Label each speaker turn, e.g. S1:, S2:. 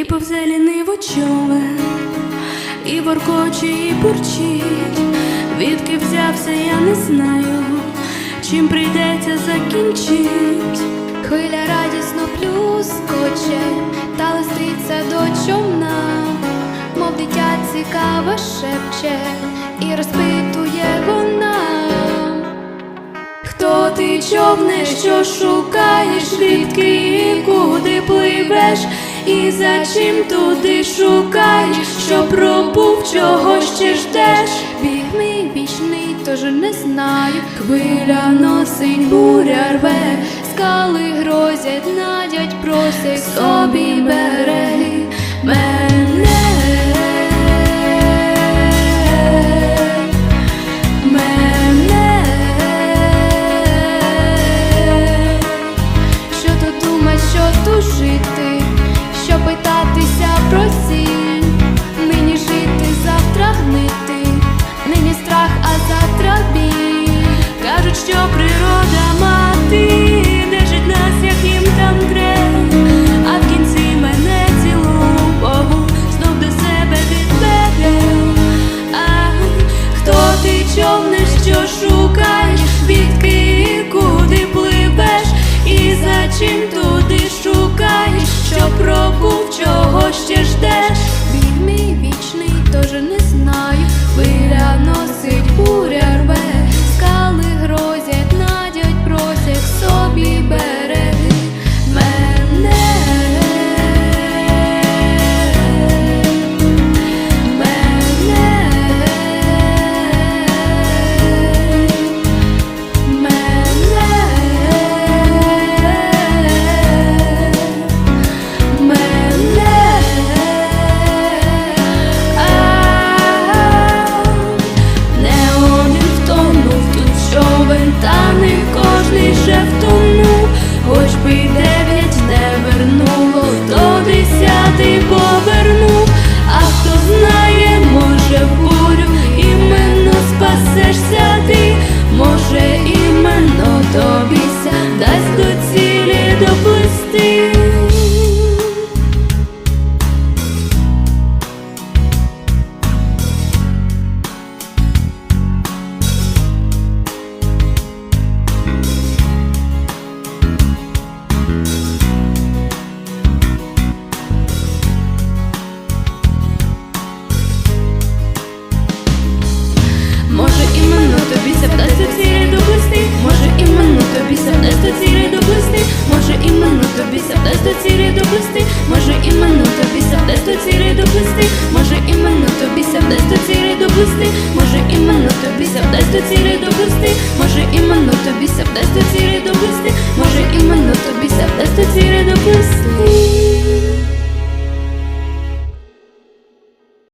S1: і повзе ліниво човен, і воркоче, і бурчить, відки взявся, я не знаю, чим прийдеться закінчить.
S2: Хвиля радісно плюскоче, та листиться до човна, мов дитя цікаво шепче і розпитує вона.
S1: Хто ти човне, що шукаєш, звідки і куди пливеш, і за чим туди шукаєш, що пробув, чого ще ждеш?
S2: Біг мій вічний, тож не знаю.
S1: Хвиля носить, буря рве,
S2: Скали грозять, надять, просить,
S1: собі береги Хвиля see доплести, може і мене тобі ся вдасться ціри доплести, може і мене тобі ся вдасться ціри доплести, може і мене тобі ся вдасться ціри доплести, може і мене тобі ся вдасться ціри доплести, може і мене